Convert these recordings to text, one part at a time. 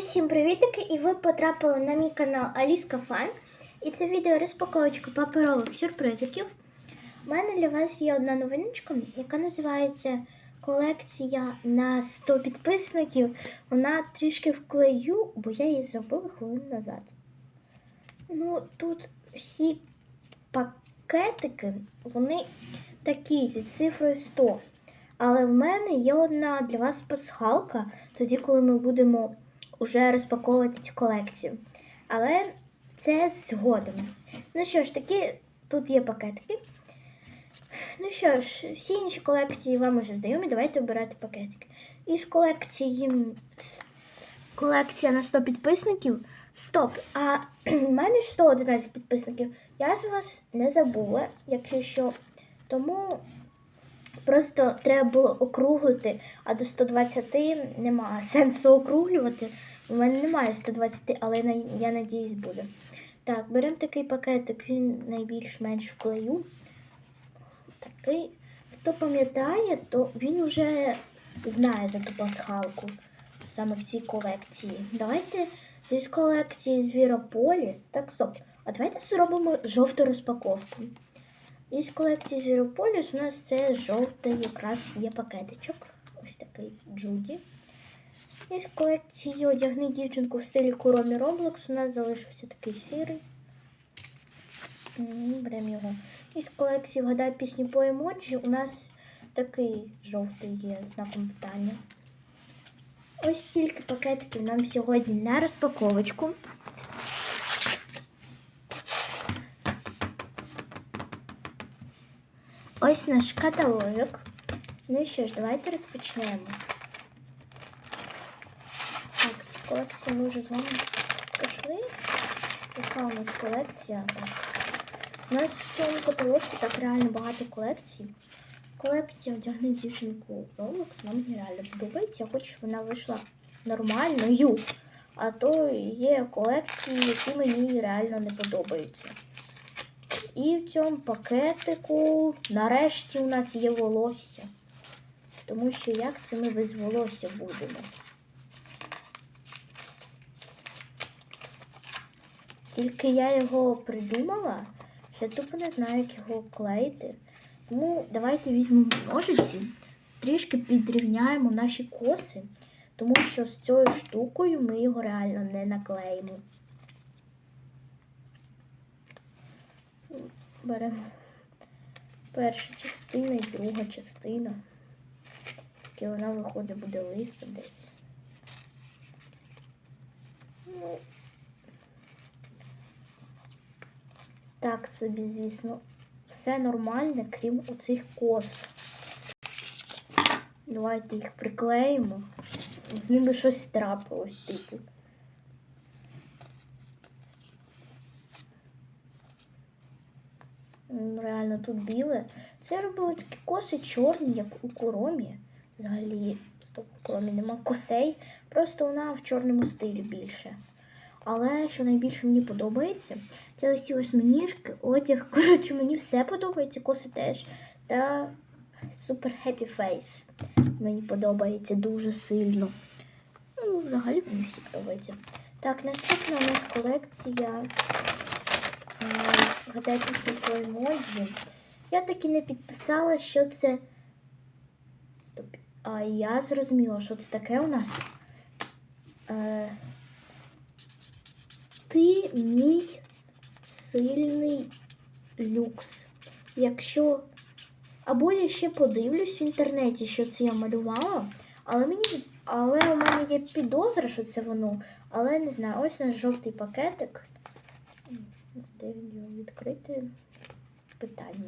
Усім привітики! І ви потрапили на мій канал Аліска Фан. І це відео розпаковочка паперових сюрпризиків. У мене для вас є одна новиночка, яка називається Колекція на 100 підписників. Вона трішки вклею, бо я її зробила хвилин назад. Ну, тут всі пакетики, вони такі зі цифрою 100. Але в мене є одна для вас пасхалка, тоді, коли ми будемо вже розпаковувати цю колекцію. Але це згодом. Ну що ж, такі тут є пакетики. Ну що ж, всі інші колекції вам уже знайомі, давайте обирати пакетики. Із колекції колекція на 100 підписників. Стоп! А в мене ж 111 підписників. Я з вас не забула, якщо що. Тому Просто треба було округлити, а до 120 немає сенсу округлювати. У мене немає 120, але я надіюсь буде. Так, беремо такий пакетик, він найбільш-менш вклею. Такий. Хто пам'ятає, то він вже знає за ту пасхалку саме в цій колекції. Давайте з колекції Звірополіс. Так, стоп. А давайте зробимо жовту розпаковку. Із колекції Зірополіс у нас це жовтий якраз є пакетичок. Ось такий Джуді. Із колекції одягни дівчинку в стилі Куромі Роблокс у нас залишився такий сірий. Беремо його. Із колекції Вгадай пісню по емоджі у нас такий жовтий є знаком питання. Ось стільки пакетиків нам сьогодні на розпаковочку. Ось наш каталожок. Ну і що ж, давайте розпочнемо. Так, з колекції ми вже з вами пішли. Яка у нас колекція? Так. У нас в цьому каталожку так реально багато колекцій. Колекція одягни дівчинку Roblox нам реально подобається. Я хочу, щоб вона вийшла нормальною. А то є колекції, які мені реально не подобаються. І в цьому пакетику нарешті у нас є волосся. Тому що як це ми без волосся будемо? Тільки я його придумала, я тупо не знаю, як його клеїти. Тому давайте візьмемо ножиці, трішки підрівняємо наші коси, тому що з цією штукою ми його реально не наклеїмо. Беремо перша частина і друга частина. Тільки вона виходить буде лиса десь. Ну, так собі, звісно, все нормальне, крім оцих кос. Давайте їх приклеїмо. З ними щось трапилось, типу. Реально тут біле. Це я робила такі коси чорні, як у коромі. Взагалі, стоп, у коромі нема косей. Просто вона в чорному стилі більше. Але що найбільше мені подобається, це ось ці осьминіжки, одяг. Коротше, мені все подобається, коси теж. Та супер happy face. Мені подобається дуже сильно. Ну, взагалі мені всі подобається. Так, наступна у нас колекція. Гадайте по емоджі. Я таки не підписала, що це. Стоп. А я зрозуміла, що це таке у нас. Е... Ти мій сильний люкс. Якщо. Або я ще подивлюсь в інтернеті, що це я малювала, але мені. Але у мене є підозра, що це воно. Але не знаю, ось наш жовтий пакетик. Де він його відкрити? Питання.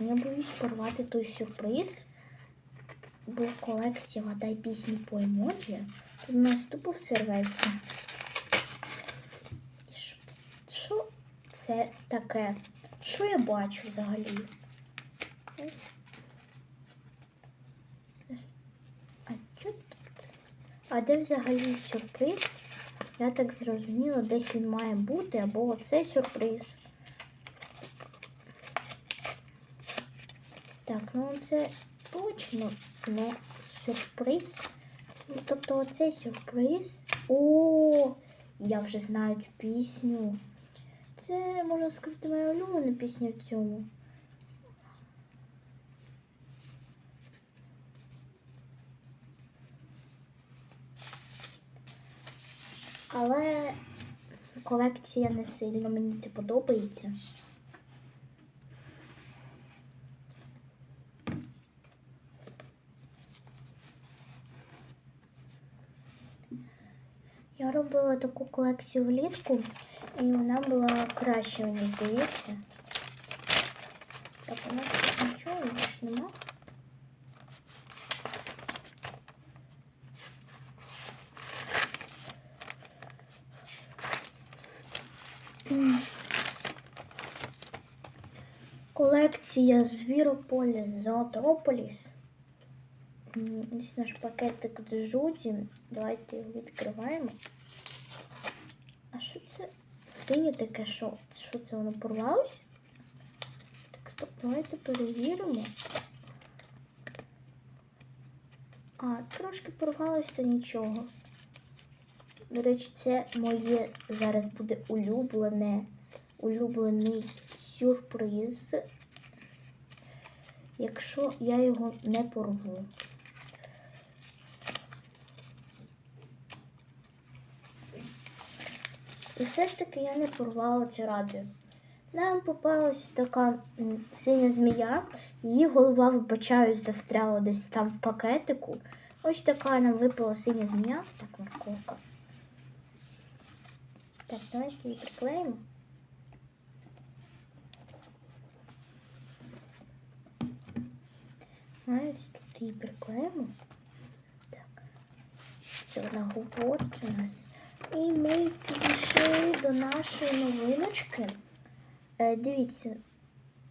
Я боюсь порвати той сюрприз, бо колекція «Гадай пісні по емоджі. Тут у нас тупо все рветься. Що- це таке? Що я бачу взагалі? А що тут? А де взагалі сюрприз? Я так зрозуміла, десь він має бути, або оце сюрприз. Так, ну це точно не сюрприз. Ну, тобто оцей сюрприз. О, я вже знаю цю пісню. Це, можна сказати, моя улюблена пісня в цьому. Але колекція не сильно мені це подобається. Я робила таку колекцію влітку, і вона була краще, мені здається. Так, у нас тут нічого більш нема. Колекція Звірополіс Зоотрополіс. Ось наш пакетик з жуді. Давайте його відкриваємо. А що це? Синє таке що? Що це воно порвалось? Так, стоп, давайте перевіримо. А, трошки порвалось, то нічого. До речі, це моє зараз буде улюблене, улюблений сюрприз, якщо я його не порву. І все ж таки я не порвала це радіо. Нам попалась така синя змія, її голова, вибачаюсь, застряла десь там в пакетику. Ось така нам випала синя змія. Так, морковка. Так, давайте її приклеїмо. Ось тут її приклеїмо. Так. Це одна губочка у нас. І ми підійшли до нашої новиночки. Е, дивіться,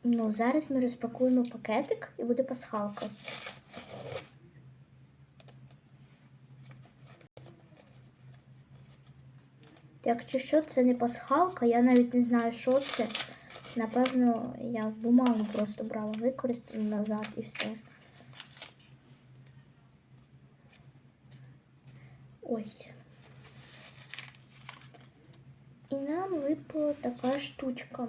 ну, зараз ми розпакуємо пакетик і буде пасхалка. Якщо що, це не пасхалка, я навіть не знаю, що це. Напевно, я бумагу просто брала, використала назад і все. Ось. І нам випала така штучка.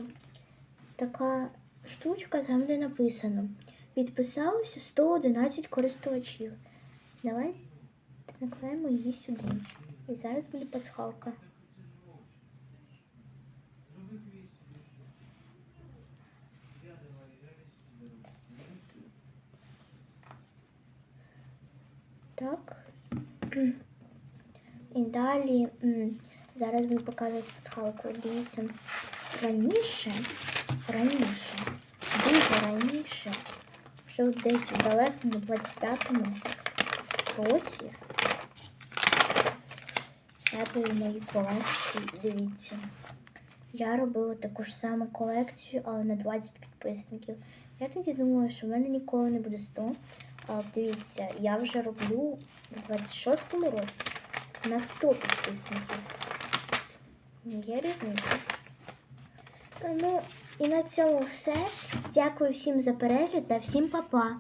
Така штучка, там де написано. Підписалося 111 користувачів. Давай наклеїмо її сюди. І зараз буде пасхалка. Так. І далі зараз ми покажемо пасхалку. Дивіться, раніше, раніше, дуже раніше, що десь в далекому 25-му році в себе в моїй колекції, дивіться. Я робила таку ж саму колекцію, але на 20 підписників. Я тоді думала, що в мене ніколи не буде 100. А дивіться, я вже роблю в 26-му році на 100 підписників. Є різниця. Ну, і на цьому все. Дякую всім за перегляд та всім па-па.